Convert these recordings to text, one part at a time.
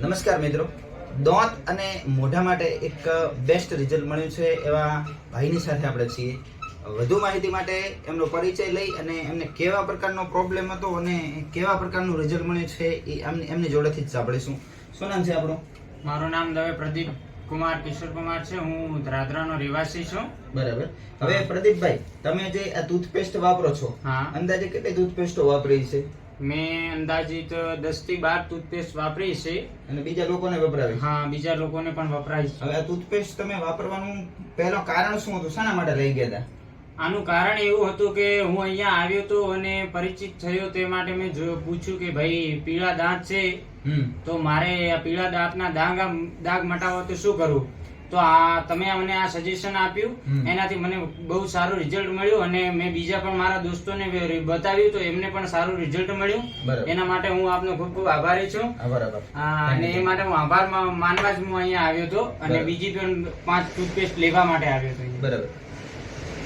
નમસ્કાર મિત્રો. દાંત અને મોઢા માટે એક બેસ્ટ રિઝલ્ટ મળ્યું છે એવા ભાઈની સાથે આપણે છીએ. વધુ માહિતી માટે એમનો પરિચય લઈ અને એમને કેવા પ્રકારનો પ્રોબ્લેમ હતો અને કેવા પ્રકારનું રિઝલ્ટ મળ્યું છે એ એમની એમની જોડેથી જ સાંભળીશું. શું નામ છે આપણું? મારું નામ દવે પ્રદીપ કુમાર કિશોર કુમાર છે. હું ધ્રાદરાનો રહેવાસી છું. બરાબર. હવે પ્રદીપભાઈ તમે જે આ ટૂથપેસ્ટ વાપરો છો હા. અંદાજે કેટલી ટૂથપેસ્ટો વાપરી છે? મેં અંદાજિત દસથી બાર ટૂથપેસ્ટ વાપરી છે. અને બીજા લોકોને વપરાવી હા બીજા લોકોને પણ વપરાય છે. હવે આ ટૂથપેસ્ટ તમે વાપરવાનું પહેલો કારણ શું હતું? શાના માટે લઈ ગયા હતા આનું કારણ એવું હતું કે હું અહીંયા આવ્યો તો અને પરિચિત થયો તે માટે મેં પૂછ્યું કે ભાઈ પીળા દાંત છે? તો મારે આ પીળા દાંતના દાગ દાગ મટાવો તો શું કરવું તો આ તમે મને આ સજેશન આપ્યું. એનાથી મને બહુ સારું રિઝલ્ટ મળ્યું અને મેં બીજા પણ મારા દોસ્તોને બતાવ્યું તો એમને પણ સારું રિઝલ્ટ મળ્યું. એના માટે હું આપનો ખૂબ ખૂબ આભારી છું. અને એ માટે હું આભાર માનવા જ હું અહીંયા આવ્યો હતો અને બીજી પણ પાંચ ટૂથપેસ્ટ લેવા માટે આવ્યો હતો બરાબર બરાબર.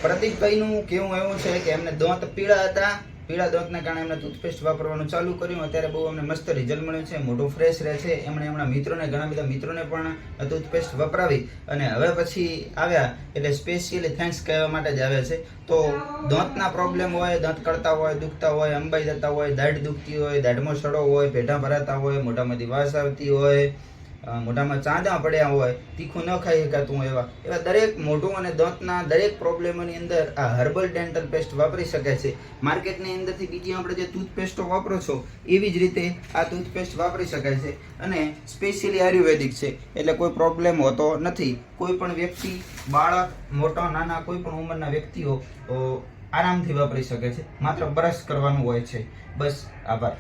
પ્રતિકભાઈનું કેવું એવું છે કે એમને દાંત પીળા હતા. પીળા દાંતના કારણે એમણે ટૂથપેસ્ટ વાપરવાનું ચાલુ કર્યું. અત્યારે બહુ અમને મસ્ત રિઝલ્ટ મળ્યું છે, મોઢું ફ્રેશ રહે છે. એમણે એમના મિત્રોને, ઘણા બધા મિત્રોને પણ ટૂથપેસ્ટ વપરાવી અને હવે પછી આવ્યા એટલે સ્પેશિયલી થેન્ક્સ કહેવા માટે જ આવ્યા છે. તો દાંતના પ્રોબ્લેમ હોય, દાંત કળતા હોય, દુખતા હોય, અંબાઈ જતા હોય, દાઢ દુખતી હોય, દાઢમાં સડો હોય પેઢા ભરાતા હોય, મોઢામાંથી વાસ આવતી હોય મોઢામાં ચાંદા પડ્યા હોય, તીખું ન ખાઈ શકાતું હોય એવા. એવા દરેક મોઢું અને દાંતના દરેક પ્રોબ્લેમોની અંદર આ હર્બલ ડેન્ટલ પેસ્ટ વાપરી શકાય છે. માર્કેટની અંદરથી બીજી આપણે જે ટૂથપેસ્ટો વાપરો છો, એવી જ રીતે આ ટૂથપેસ્ટ વાપરી શકાય છે અને સ્પેશિયલી આયુર્વેદિક છે. એટલે કોઈ પ્રોબ્લેમ હોતો નથી. કોઈ પણ વ્યક્તિ, બાળક, મોટા, નાના, કોઈ પણ ઉંમરના વ્યક્તિઓ આરામથી વાપરી શકે છે. માત્ર બ્રશ કરવાનું હોય છે. બસ, આભાર.